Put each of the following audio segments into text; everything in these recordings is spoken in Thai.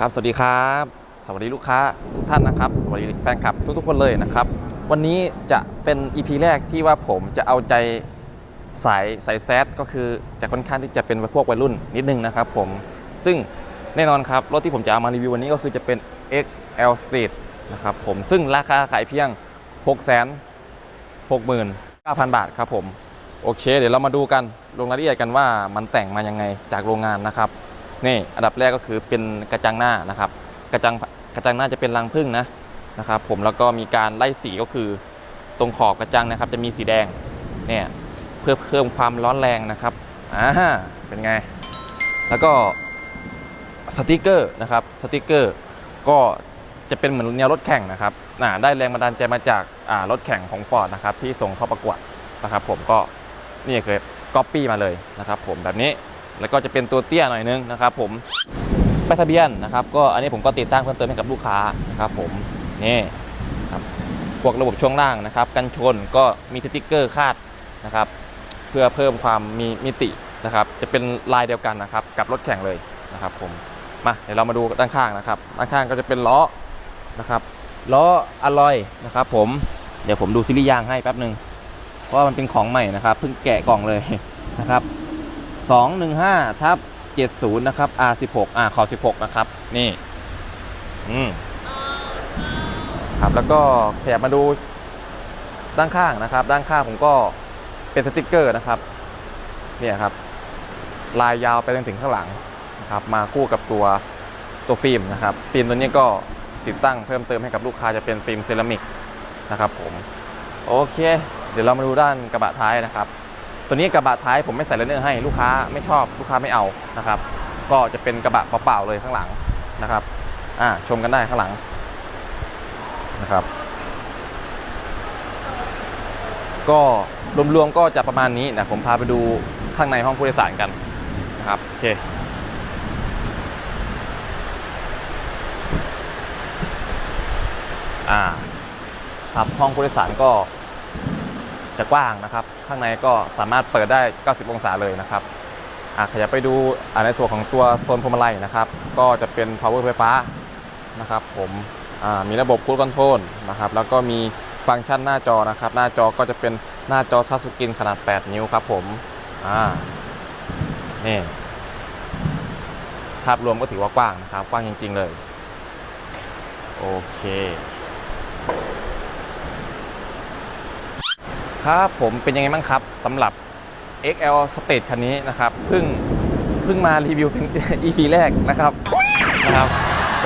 ครับ สวัสดีครับ สวัสดีลูกค้าทุกท่านนะครับ สวัสดีแฟนคลับทุกๆคนเลยนะครับ วันนี้จะเป็น EP แรกที่ว่าผมจะเอาใจสายสายแซดก็คือจะค่อนข้างที่จะเป็นพวกวัยรุ่นนิดนึงนะครับผม ซึ่งแน่นอนครับ รถที่ผมจะเอามารีวิววันนี้ก็คือจะเป็น XL Street นะครับผมซึ่งราคาขายเพียง 6 6 9 0 0 0 บาทครับผม โอเค เดี๋ยวเรามาดูกันลงรายละเอียดกันว่ามันแต่งมายังไงจากโรงงานนะครับ นี่อันดับแรกก็คือเป็นกระจังหน้านะครับ กระจังกระจังหน้าจะเป็นรังผึ้งนะนะครับ ผมแล้วก็มีการไล่สีก็คือตรงขอบกระจังนะครับ จะมีสีแดงเนี่ยเพื่อเพิ่มความร้อนแรงนะครับอ่าเป็นไง แล้วก็สติกเกอร์นะครับสติกเกอร์ก็จะเป็นเหมือนแนวรถแข่งนะครับอ่าได้แรงบันดาลใจมาจากรถแข่งของ Ford นะครับที่ส่งเข้าประกวดนะครับ ผมก็นี่เคยก๊อปปี้มาเลยนะครับ ผมแบบนี้ แล้วก็จะเป็นตัวเตี้ยหน่อยนึงนะครับผมป้ายทะเบียนนะครับก็อันนี้ผมก็ติดตั้งเพิ่มเติมให้กับลูกค้านะครับผมนี่ครับพวกระบบช่วงล่างนะครับกันชนก็มีสติกเกอร์คาดนะครับเพื่อเพิ่มความมีมิตินะครับจะเป็นลายเดียวกันนะครับกับรถแข่งเลยนะครับผมมาเดี๋ยวเรามาดูด้านข้างนะครับด้านข้างก็จะเป็นล้อนะครับล้ออลอยนะครับผมเดี๋ยวผมดูซิลี่ยางให้แป๊บหนึ่งเพราะว่ามันเป็นของใหม่นะครับเพิ่งแกะกล่องเลยนะครับ 215ทับ70 นะครับ R16 อ่าขอบ16 นะครับ นี่ อืมครับ แล้วก็ขยับมาดูด้านข้างนะครับ ด้านข้างผมก็เป็นสติกเกอร์นะครับ เนี่ยครับ ลายยาวไปจนถึงข้างหลังนะครับ มาคู่กับตัวตัวฟิล์มนะครับ ฟิล์มตัวนี้ก็ติดตั้งเพิ่มเติมให้กับลูกค้าจะเป็นฟิล์มเซรามิกนะครับผม โอเค เดี๋ยวเรามาดูด้านกระบะท้ายนะครับ ตัวนี้กระบะท้ายผมไม่ใส่เลนเนอร์ให้ลูกค้าไม่ชอบลูกค้าไม่เอานะครับ ก็จะเป็นกระบะเปล่าๆเลยข้างหลังนะครับอ่าชมกันได้ข้างหลังนะครับ ก็รวมๆก็จะประมาณนี้นะผมพาไปดูข้างในห้องผู้โดยสารกันนะครับโอเคอ่าครับห้องผู้โดยสารก็ จะกว้างนะครับ ข้างในก็สามารถเปิดได้ 90 องศาเลยนะครับขยับไปดูในส่วนของตัวโซนพวงมาลัยนะครับ ก็จะเป็น power ไฟฟ้านะครับ ผมมีระบบคูลคอนโทรลนะครับ แล้วก็มีฟังก์ชันหน้าจอนะครับ หน้าจอก็จะเป็นหน้าจอทัชสกรีนขนาด 8 นิ้วครับผมอ่านี่ภาพรวมก็ถือว่ากว้างนะครับ กว้างจริง ๆ เลย โอเค ครับผมเป็นยังไงบ้างครับสำหรับ XL State คันนี้นะครับเพิ่งเพิ่งมารีวิวเป็น EP แรกนะครับนะครับ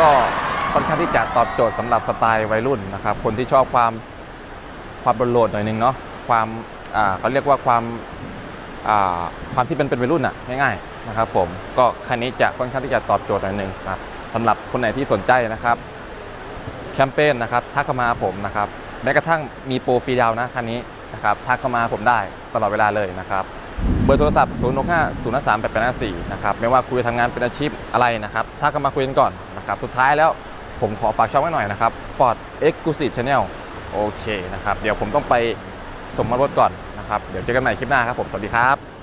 ก็ค่อนข้างที่จะตอบโจทย์สำหรับสไตล์วัยรุ่นนะครับ คนที่ชอบความความโดดหน่อยนึงเนาะความอ่าเขาเรียกว่าความอ่าความที่เป็นเป็นวัยรุ่นอะง่ายๆนะครับ ผมก็คันนี้จะค่อนข้างที่จะตอบโจทย์หน่อยนึงครับสำหรับคนไหนที่สนใจนะครับแคมเปญนะครับทักเข้ามาผมนะครับแม้กระทั่งมีโปรฟรีดาวนะคันนี้ นะครับทักเข้ามาผมได้ตลอดเวลาเลยนะครับเบอร์โทรศัพท์ 0 6 5 0 3 8 8 5 4 นะครับ ไม่ว่าคุยทำงานเป็นอาชีพอะไรนะครับทักเข้ามาคุยกันก่อนนะครับ สุดท้ายแล้วผมขอฝากช่องไว้หน่อยนะครับ Ford Exclusive Channel โอเคนะครับ เดี๋ยวผมต้องไปสมมารถก่อนนะครับ เดี๋ยวเจอกันใหม่คลิปหน้าครับผม สวัสดีครับ